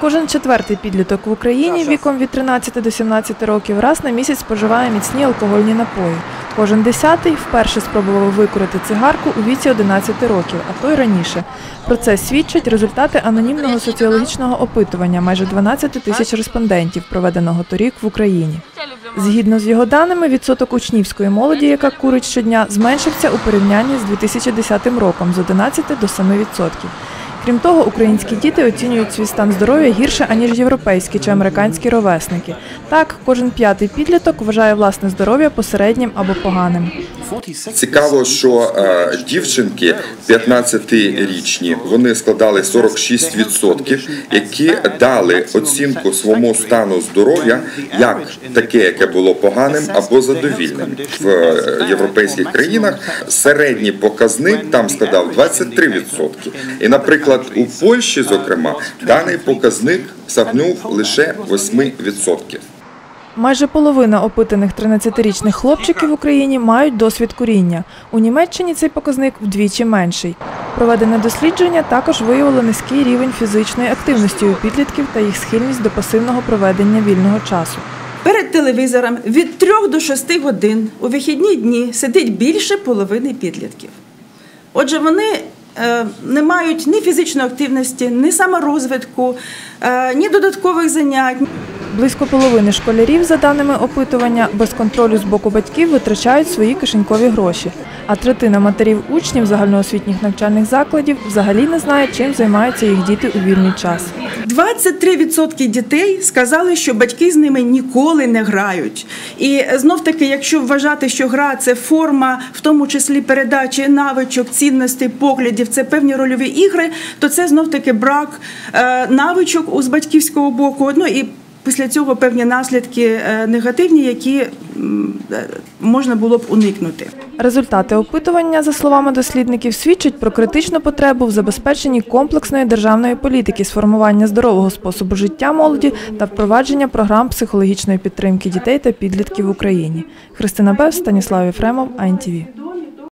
Кожен четвертий підліток в Україні віком від 13 до 17 років раз на місяць споживає міцні алкогольні напої. Кожен десятий вперше спробував викурити цигарку у віці 11 років, а то й раніше. Про це свідчать результати анонімного соціологічного опитування майже 12 тисяч респондентів, проведеного торік в Україні. Згідно з його даними, відсоток учнівської молоді, яка курить щодня, зменшився у порівнянні з 2010 роком з 11 до 7%. Крім того, українські діти оцінюють свій стан здоров'я гірше, аніж європейські чи американські ровесники. Так, кожен п'ятий підліток вважає власне здоров'я посереднім або поганим. Цікаво, що е, дівчинки 15-річні вони складали 46%, які дали оцінку своєму стану здоров'я як таке, яке було поганим або задовільним. В е, європейських країнах середній показник там складав 23%. І, наприклад, у Польщі, зокрема, даний показник сягнув лише 8%. Майже половина опитаних 13-річних хлопчиків в Україні мають досвід куріння. У Німеччині цей показник вдвічі менший. Проведене дослідження також виявило низький рівень фізичної активності у підлітків та їх схильність до пасивного проведення вільного часу. Перед телевізором від 3 до 6 годин у вихідні дні сидить більше половини підлітків. Отже, вони е, не мають ні фізичної активності, ні саморозвитку, е, ні додаткових занять. Близько половини школярів, за даними опитування, без контролю з боку батьків витрачають свої кишенькові гроші. А третина матерів учнів загальноосвітніх навчальних закладів взагалі не знає, чим займаються їх діти у вільний час. 23% дітей сказали, що батьки з ними ніколи не грають. І знов таки, якщо вважати, що гра це форма, в тому числі передачі навичок, цінностей, поглядів, це певні рольові ігри, то це знов таки брак е, навичок з батьківського боку. Ну і після цього певні наслідки е, негативні, які е, можна було б уникнути. Результати опитування, за словами дослідників, свідчать про критичну потребу в забезпеченні комплексної державної політики з формування здорового способу життя молоді та впровадження програм психологічної підтримки дітей та підлітків в Україні. Христина Бев, Станіслав Єфремов, АНТВ.